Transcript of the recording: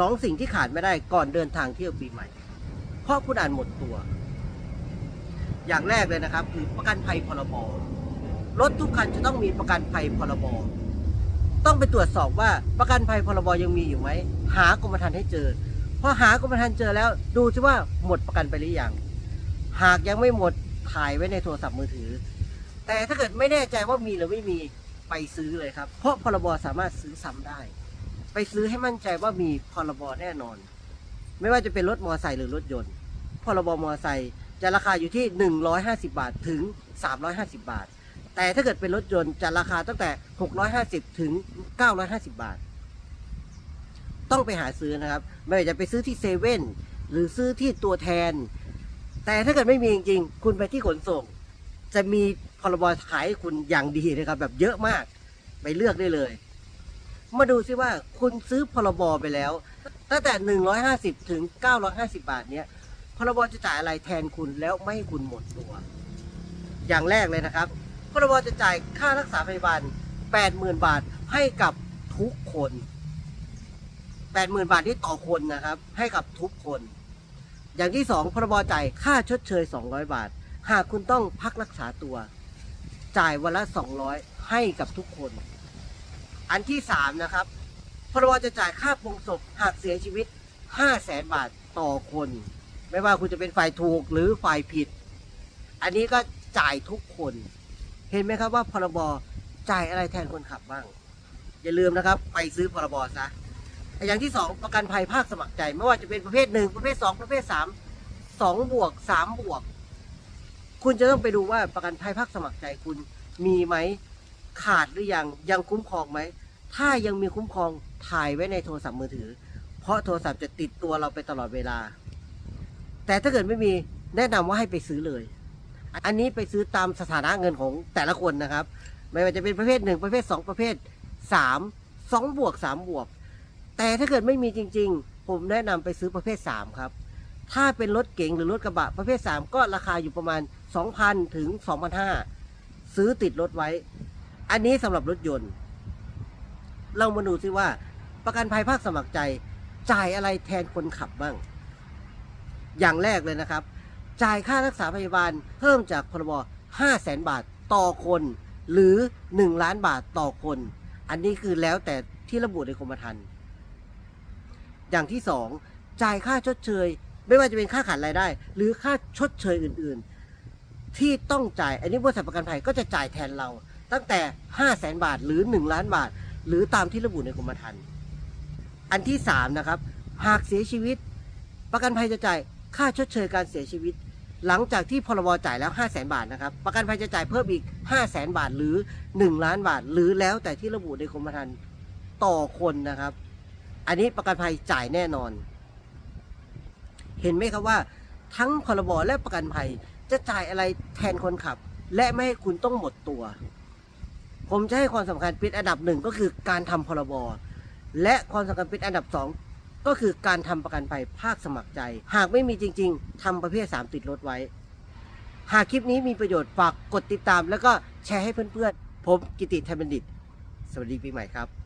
สองสิ่งที่ขาดไม่ได้ก่อนเดินทางเที่ยวปีใหม่ เพราะคุณอ่านหมดตัว อย่างแรกเลยนะครับ คือประกันภัยพรบรถทุกคันจะต้องมีประกันภัยพรบต้องไปตรวจสอบว่าประกันภัยพรบยังมีอยู่ไหมหากรมธรรม์ให้เจอพอหากรมธรรม์เจอแล้ว ดูซิว่าหมดประกันไปหรือยังหากยังไม่หมดถ่ายไว้ในโทรศัพท์มือถือ แต่ถ้าเกิดไม่แน่ใจว่ามีหรือไม่มีไปซื้อเลยครับ เพราะพรบสามารถซื้อซ้ำได้ ไปซื้อให้มั่นใจว่ามีพรบแน่นอน ไม่ว่าจะเป็นรถมอเตอร์ไซค์หรือรถยนต์พรบมอเตอร์ไซค์จะราคาอยู่ที่ 150 บาทถึง 350 บาท แต่ถ้าเกิดเป็นรถยนต์จะราคาตั้งแต่ 650 ถึง 950 บาท ต้องไปหาซื้อนะครับ ไม่ว่าจะไปซื้อที่เซเว่นหรือซื้อที่ตัวแทน แต่ถ้าเกิดไม่มีจริงๆ คุณไปที่ขนส่ง จะมีพรบขายให้คุณอย่างดีนะครับ แบบเยอะมาก ไปเลือกได้เลย มาดูซิว่าคุณซื้อพรบไปแล้ว ตั้งแต่ 150 ถึง 950 บาทเนี้ยพรบจะจ่ายอะไรแทนคุณแล้วไม่ให้คุณหมดตัว อย่างแรกเลยนะครับ พรบจะจ่ายค่ารักษาพยาบาล 80,000 บาทให้กับทุกคน 80,000 บาทที่ต่อคนนะครับ ให้กับทุกคน อย่างที่สองพรบจ่ายค่าชดเชย 200 บาท หากคุณต้องพักรักษาตัว จ่ายวันละ 200 ให้กับทุกคน อันที่สามนะครับพรบจะจ่ายค่าปลงศพหากเสียชีวิต 5 0 0แสนบาทต่อคน ไม่ว่าคุณจะเป็นฝ่ายถูกหรือฝ่ายผิด อันนี้ก็จ่ายทุกคน เห็นไหมครับว่าพรบจ่ายอะไรแทนคนขับบ้าง อย่าลืมนะครับ ไปซื้อพรบซะอย่างที่สองประกันภัยภาคสมัครใจ ไม่ว่าจะเป็นประเภทหนึ่งประเภทสองประเภทสามสองบวกสามบวก คุณจะต้องไปดูว่าประกันภัยภาคสมัครใจคุณมีไหมขาดหรือยังยังคุ้มครองไหม ถ้ายังมีคุ้มครองถ่ายไว้ในโทรศัพท์มือถือ เพราะโทรศัพท์จะติดตัวเราไปตลอดเวลา แต่ถ้าเกิดไม่มีแนะนำว่าให้ไปซื้อเลย อันนี้ไปซื้อตามสถานะเงินของแต่ละคนนะครับ ไม่ว่าจะเป็นประเภทหนึ่งประเภทสองประเภทสามสองบวกสามบวก แต่ถ้าเกิดไม่มีจริง ๆ ผมแนะนำไปซื้อประเภทสามครับ ถ้าเป็นรถเก๋งหรือรถกระบะประเภทสามก็ราคาอยู่ประมาณ2,000ถึง2,500ซื้อติดรถไว้ อันนี้สำหรับรถยนต์ เรามาดูซิว่า ประกันภัยภาคสมัครใจ จ่ายอะไรแทนคนขับบ้าง อย่างแรกเลยนะครับ จ่ายค่ารักษาพยาบาลเพิ่มจากพรบ5 0 0แสนบาทต่อคน หรือ 1 ล้านบาทต่อคน อันนี้คือแล้วแต่ที่ระบุในกรมธรรม์อย่างที่สองจ่ายค่าชดเชย ไม่ว่าจะเป็นค่าขาดรายได้ หรือค่าชดเชยอื่นๆ ที่ต้องจ่าย อันนี้บริษัทประกันภัยก็จะจ่ายแทนเรา ตั้งแต่ 5 0 0แสนบาทหรือ 1 ล้านบาท หรือตามที่ระบุในกรมธรรม์อันที่สามนะครับ หากเสียชีวิต ประกันภัยจะจ่ายค่าชดเชยการเสียชีวิต หลังจากที่พรบจ่ายแล้ว 5 0 0แสนบาทนะครับ ประกันภัยจะจ่ายเพิ่มอีก 5 0 0แสนบาทหรือ 1 ล้านบาท หรือแล้วแต่ที่ระบุในกรมธรรม์ต่อคนนะครับ อันนี้ประกันภัยจ่ายแน่นอน เห็นไหมครับว่า ทั้งพรบและประกันภัยจะจ่ายอะไรแทนคนขับ และไม่ให้คุณต้องหมดตัว ผมจะให้ความสำคัญปิดอันดับหนึ่งก็คือการทำพรบและความสำคัญปิดอันดับสองก็คือการทำประกันภัยภาคสมัครใจ หากไม่มีจริง ๆทำประเภท 3 ติดรถไว้ หากคลิปนี้มีประโยชน์ฝากกดติดตาม แล้วก็แชร์ให้เพื่อนๆ ผมกิติไทยบัณฑิต สวัสดีปีใหม่ครับ